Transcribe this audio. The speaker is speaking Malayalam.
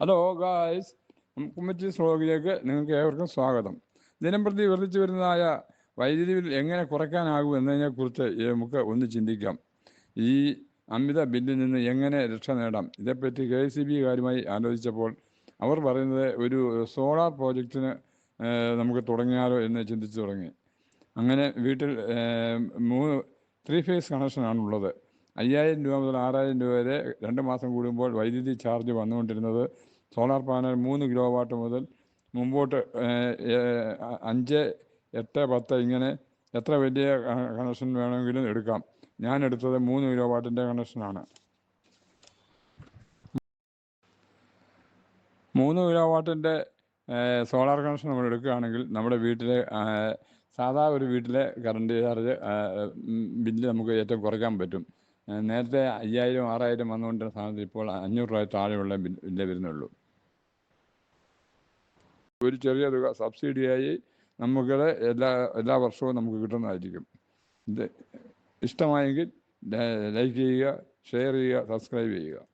ഹലോ ഗായ്സ് കുമ്മറ്റി സ്ലോഗിലേക്ക് നിങ്ങൾക്ക് ഏവർക്കും സ്വാഗതം. ദിനംപ്രതി വർദ്ധിച്ചു വരുന്നതായ വൈദ്യുതി ബിൽ എങ്ങനെ കുറയ്ക്കാനാകും എന്നതിനെക്കുറിച്ച് നമുക്ക് ഒന്ന് ചിന്തിക്കാം. ഈ അമിത ബില്ലിൽ നിന്ന് എങ്ങനെ രക്ഷ നേടാം? ഇതേപ്പറ്റി കെ സി ബി കാര്യമായി ആലോചിച്ചപ്പോൾ അവർ പറയുന്നത് ഒരു സോളാർ പ്രോജക്റ്റിന് നമുക്ക് തുടങ്ങിയാലോ എന്ന് ചിന്തിച്ചു തുടങ്ങി. അങ്ങനെ വീട്ടിൽ മൂന്ന് ത്രീ ഫേസ് കണക്ഷനാണുള്ളത് അയ്യായിരം രൂപ മുതൽ ആറായിരം രൂപ വരെ രണ്ട് മാസം കൂടുമ്പോൾ വൈദ്യുതി ചാർജ് വന്നുകൊണ്ടിരുന്നത് സോളാർ പാനൽ മൂന്ന് കിലോ വാട്ട് മുതൽ മുമ്പോട്ട് അഞ്ച് എട്ട് പത്ത് ഇങ്ങനെ എത്ര വലിയ കണക്ഷൻ വേണമെങ്കിലും എടുക്കാം. ഞാൻ എടുത്തത് മൂന്ന് കിലോ വാട്ടിന്റെ കണക്ഷനാണ് മൂന്ന് കിലോ വാട്ടിന്റെ സോളാർ കണക്ഷൻ നമ്മൾ എടുക്കുകയാണെങ്കിൽ നമ്മുടെ വീട്ടിലെ സാധാ ഒരു വീട്ടിലെ കറണ്ട് ചാർജ് ബില്ല് നമുക്ക് ഏറ്റവും കുറയ്ക്കാൻ പറ്റും. നേരത്തെ അയ്യായിരം ആറായിരം വന്നുകൊണ്ടിരുന്ന സാധനത്തിൽ ഇപ്പോൾ അഞ്ഞൂറ് രൂപ താഴെയുള്ള ബില്ല് വരുന്നുള്ളൂ. ഒരു ചെറിയ തുക സബ്സിഡിയായി നമുക്ക് എല്ലാ എല്ലാ വർഷവും നമുക്ക് കിട്ടുന്നതായിരിക്കും. ഇത് ഇഷ്ടമായെങ്കിൽ ലൈക്ക് ചെയ്യുക ഷെയർ ചെയ്യുക സബ്സ്ക്രൈബ് ചെയ്യുക.